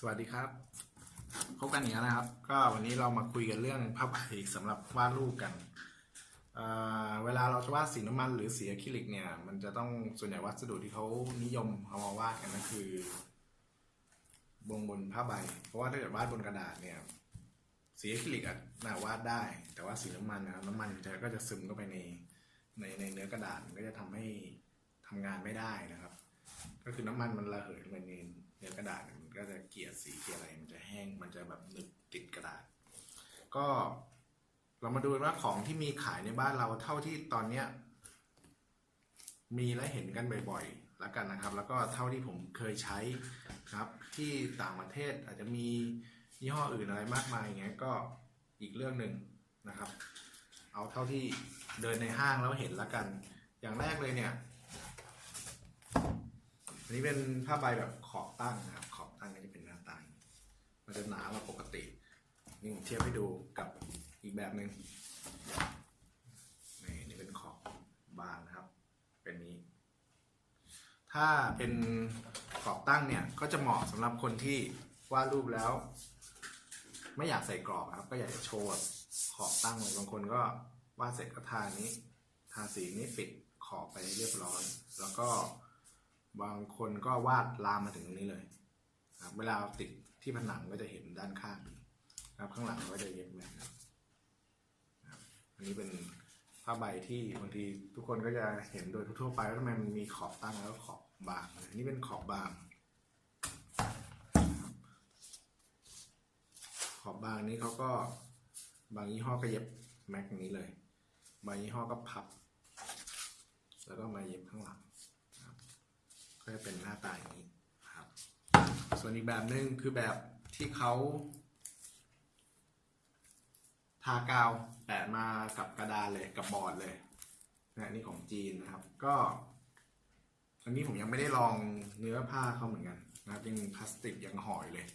สวัสดีครับพบกันอีกแล้วนะครับ ก็วันนี้เรามาคุยกันเรื่องภาพถ่ายสำหรับวาดรูปกันเเวลาเราจะวาดสีน้ำมันหรือสีอะคริลิกเนี่ย มันจะต้องส่วนใหญ่วัสดุที่เขานิยมเอามาวาดกันก็คือบนบนผ้าใบ เพราะว่าถ้าเกิดวาดบนกระดาษเนี่ยสีอะคริลิกอะน่าวาดได้ แต่ว่าสีน้ำมันนะครับน้ำมันจะก็จะซึมเข้าไปในในในเนื้อกระดาษก็จะทำให้ทำงานไม่ได้นะครับ ก็คือน้ำมันมันระเหยลงไปในเนื้อกระดาษมันก็จะเกลี่ยสีเกลี่ยอะไรมันจะแห้งมันจะแบบหนึบติดกระดาษ ก็เรามาดูว่าของที่มีขายในบ้านเราเท่าที่ตอนเนี้ย มีและเห็นกันบ่อยๆแล้วกันนะครับ แล้วก็เท่าที่ผมเคยใช้ครับ ที่ต่างประเทศอาจจะมียี่ห้ออื่นอะไรมากมายอย่างเงี้ยก็อีกเรื่องหนึ่งนะครับ เอาเท่าที่เดินในห้างแล้วเห็นแล้วกัน อย่างแรกเลยเนี่ย นี้เป็นผ้าใบแบบขอบตั้งนะครับ ขอบตั้งก็จะเป็นหน้าตายมันจะหนากว่าปกติ นี่ผมเทียบให้ดูกับอีกแบบหนึ่งนี่นี่เป็นขอบบางนะครับ เป็นนี้ ถ้าเป็นขอบตั้งเนี่ยก็จะเหมาะสำหรับคนที่วาดรูปแล้ว ไม่อยากใส่กรอบครับ ก็อยากจะโชว์ขอบตั้งเลยบางคนก็วาดเสร็จก็ทานี้ ทาสีนี้ปิดขอบไปเรียบร้อย แล้วก็ บางคนก็วาดลามมาถึงตรงนี้เลยครับเวลาติดที่ผนังก็จะเห็นด้านข้างครับข้างหลังก็จะเย็บแบบนี้อันนี้เป็นผ้าใบที่บางทีทุกคนก็จะเห็นโดยทั่วไปว่าทำไมมันมีขอบตั้งแล้วขอบบางอันนี้เป็นขอบบาง ขอบบางนี้เขาก็บางยี่ห้อก็เย็บแม็กนี้เลย บางยี่ห้อก็พับ แล้วก็มาเย็บข้างหลัง ก็จะเป็นหน้าตาอย่างนี้ครับ ส่วนอีกแบบหนึ่งคือแบบที่เขาทากาวแปะมากับกระดานเลยกับบอร์ดเลยนะนี่ของจีนนะครับ ก็อันนี้ผมยังไม่ได้ลองเนื้อผ้าเขาเหมือนกันนะครับยังพลาสติกยังห่อยเลย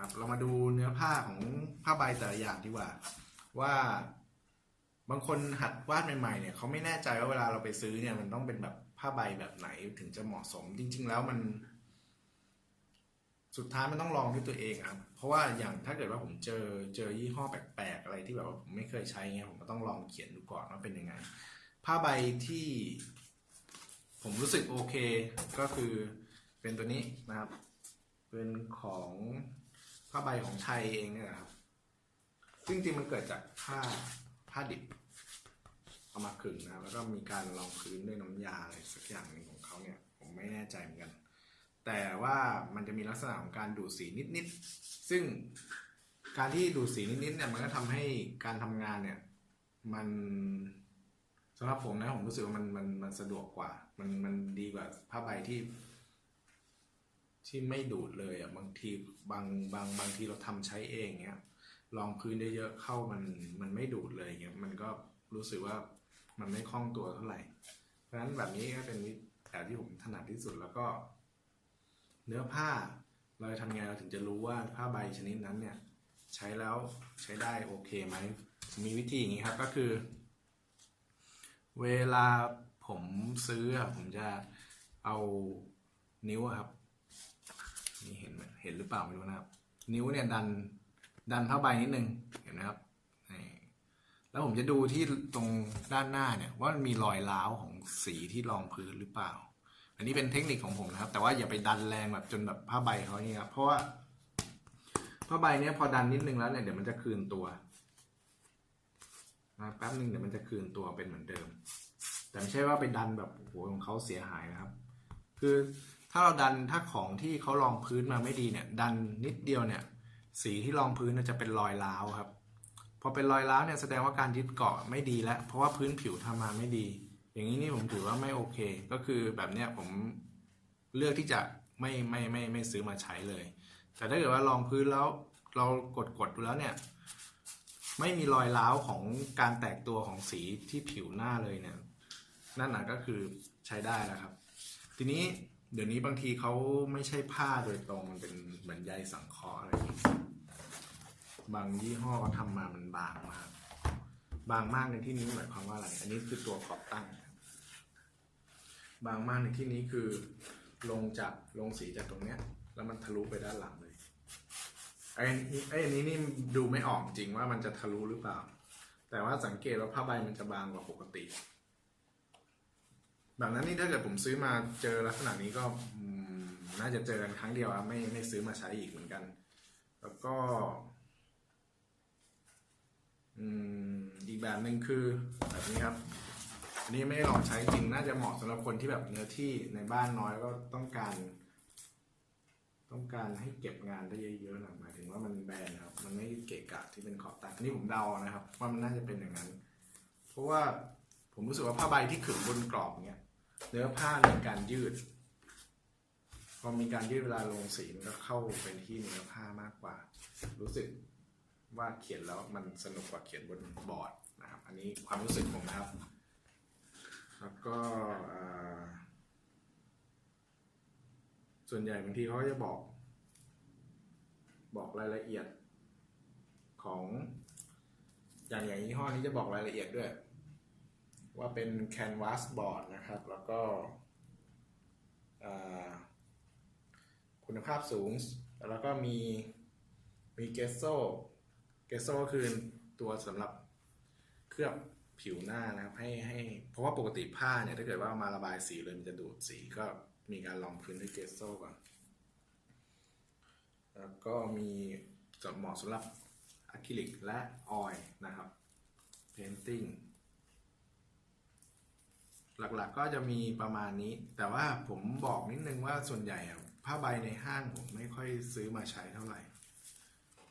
ครับ เรามาดูเนื้อผ้าของผ้าใบแต่ละอย่างดีกว่า ว่าบางคนหัดวาดใหม่ๆเนี่ยเขาไม่แน่ใจว่าเวลาเราไปซื้อเนี่ยมันต้องเป็นแบบ ผ้าใบแบบไหนถึงจะเหมาะสม จริง ๆ แล้วมัน สุดท้ายมันต้องลองด้วยตัวเองครับ เพราะว่าอย่างถ้าเกิดว่าผมเจอเจอยี่ห้อแปลกๆอะไรที่แบบว่าผมไม่เคยใช้เงี้ยผมก็ต้องลองเขียนดูก่อนว่าเป็นยังไง ผ้าใบที่ ผมรู้สึกโอเค ก็คือเป็นตัวนี้นะครับ เป็นของผ้าใบของไทยเองเนี่ยนะครับซึ่งจริงๆมันเกิดจากผ้าผ้าดิบ เอามาขึงนะครับแล้วก็มีการรองพื้นด้วยน้ำยาอะไรสักอย่างหนึ่งของเขาเนี่ย ผมไม่แน่ใจเหมือนกัน แต่ว่ามันจะมีลักษณะของการดูดสีนิดๆซึ่งการที่ดูดสีนิดๆเนี่ยมันก็ทำให้การทำงานเนี่ย มันสำหรับผมนะผมรู้สึกว่ามันมันมันสะดวกกว่า มันมันดีกว่าผ้าใบที่ ที่ไม่ดูดเลยอะบางทีบางบางบางทีเราทำใช้เองเนี้ยลองพื้นเยอะๆเข้ามันมันไม่ดูดเลยเงี้ยมันก็รู้สึกว่า มันไม่คล่องตัวเท่าไหร่ เพราะฉะนั้นแบบนี้ก็เป็นแบบที่ผมถนัดที่สุดแล้วก็ เนื้อผ้าเราทำไงเราถึงจะรู้ว่าผ้าใบชนิดนั้นเนี่ย ใช้แล้วใช้ได้โอเคไหมมีวิธีอย่างนี้ครับก็คือ เวลาผมซื้อผมจะเอานิ้วครับนี่เห็นเห็นหรือเปล่าไม่รู้นะครับ นิ้วเนี่ยดันดันผ้าใบนิดนึงเห็นไหมครับ แล้วผมจะดูที่ตรงด้านหน้าเนี่ยว่ามันมีรอยร้าวของสีที่รองพื้นหรือเปล่า อันนี้เป็นเทคนิคของผมนะครับ แต่ว่าอย่าไปดันแรงแบบจนแบบผ้าใบเขาเนี่ยครับเพราะว่าผ้าใบเนี่ยพอดันนิดนึงแล้วเนี่ยเดี๋ยวมันจะคืนตัวนะแป๊บนึงเดี๋ยวมันจะคืนตัวเป็นเหมือนเดิม แต่ไม่ใช่ว่าไปดันแบบโอ้โหของเขาเสียหายนะครับ คือถ้าเราดันถ้าของที่เขารองพื้นมาไม่ดีเนี่ย ดันนิดเดียวเนี่ย สีที่รองพื้นเนี่ยจะเป็นรอยร้าวครับ พอเป็นรอยร้าวเนี่ยแสดงว่าการยึดเกาะไม่ดีแล้ว เพราะว่าพื้นผิวทำมาไม่ดี อย่างนี้นี่ผมถือว่าไม่โอเค ก็คือแบบเนี้ยผมเลือกที่จะไม่ไม่ไม่ไม่ซื้อมาใช้เลย แต่ถ้าเกิดว่ารองพื้นแล้วเรากดกดดูแล้วเนี่ย ไม่มีรอยร้าวของการแตกตัวของสีที่ผิวหน้าเลยเนี่ยนั่นน่ะก็คือใช้ได้แล้วครับ ทีนี้เดี๋ยวนี้บางทีเขาไม่ใช่ผ้าโดยตรงมันเป็นเหมือนใยสังเคราะห์อะไรอย่างนี้ บางยี่ห้อเขาทำมามันบางมาก บางมากในที่นี้หมายความว่าอะไร อันนี้คือตัวขอบตั้ง บางมากในที่นี้คือ ลงจากลงสีจากตรงเนี้ย แล้วมันทะลุไปด้านหลังเลยไอ้นี่ไอ้อันนี้นี่ดูไม่ออกจริงว่ามันจะทะลุหรือเปล่า แต่ว่าสังเกตว่าผ้าใบมันจะบางกว่าปกติแบบนั้นนี่ถ้าเกิดผมซื้อมาเจอลักษณะนี้ก็น่าจะเจอกันครั้งเดียวไม่ไม่ซื้อมาใช้อีกเหมือนกัน แล้วก็ อีกแบบหนึ่งคือแบบนี้ครับ อันนี้ไม่ได้ลองใช้จริง น่าจะเหมาะสำหรับคนที่แบบเนื้อที่ในบ้านน้อยก็ต้องการ ต้องการให้เก็บงานได้เยอะๆนะหมายถึงว่ามันแบนนะครับ มันไม่เกะกะที่เป็นขอบตัดอันนี้ผมเดานะครับ ว่ามันน่าจะเป็นอย่างนั้น เพราะว่าผมรู้สึกว่าผ้าใบที่ขึงบนกรอบเนี้ยเนื้อผ้ามีการยืด พอมีการยืดเวลาลงสีมันก็เข้าไปที่เนื้อผ้ามากกว่า รู้สึก ว่าเขียนแล้วมันสนุกกว่าเขียนบนบอร์ดนะครับ อันนี้ความรู้สึกผมนะครับ แล้วก็ส่วนใหญ่บางทีเขาจะบอก บอกรายละเอียดของอย่างอย่างยี่ห้อนี้จะบอกรายละเอียดด้วย ว่าเป็น canvas board นะครับ แล้วก็คุณภาพสูง แล้วก็มีมีเกสโซ เกสโซก็คือตัวสำหรับเคลือบผิวหน้านะครับ ให้ให้ เพราะว่าปกติผ้าเนี่ย ถ้าเกิดว่ามาระบายสีเลยมันจะดูดสีก็มีการรองพื้นด้วยเกสโซก่อนแล้วก็มีสำเหมาะสำหรับอะคริลิกและออยล์นะครับ painting หลักๆก็จะมีประมาณนี้ แต่ว่าผมบอกนิดนึงว่าส่วนใหญ่ผ้าใบในห้างผมไม่ค่อยซื้อมาใช้เท่าไหร่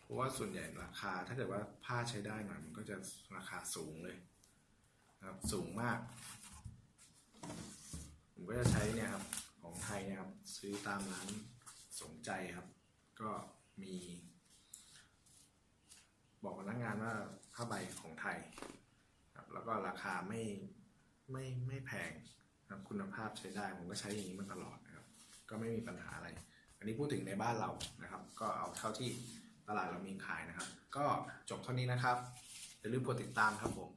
ราะว่าส่วนใหญ่ราคาถ้าเกิดว่าผ้าใช้ได้หน่อยมันก็จะราคาสูงเลยนะครับสูงมาก ผมก็จะใช้เนี่ยครับของไทยเนี่ยครับ ซื้อตามร้านสนใจครับ ก็มี บอกพนักงานว่าผ้าใบของไทยครับแล้วก็ราคาไม่ไม่ไม่แพงครับคุณภาพใช้ได้ ผมก็ใช้อย่างนี้มาตลอดนะครับ ก็ไม่มีปัญหาอะไร อันนี้พูดถึงในบ้านเรานะครับ ก็เอาเท่าที่ ตลาดเรามีขายนะครับ ก็จบเท่านี้นะครับอย่าลืมกดติดตามครับผม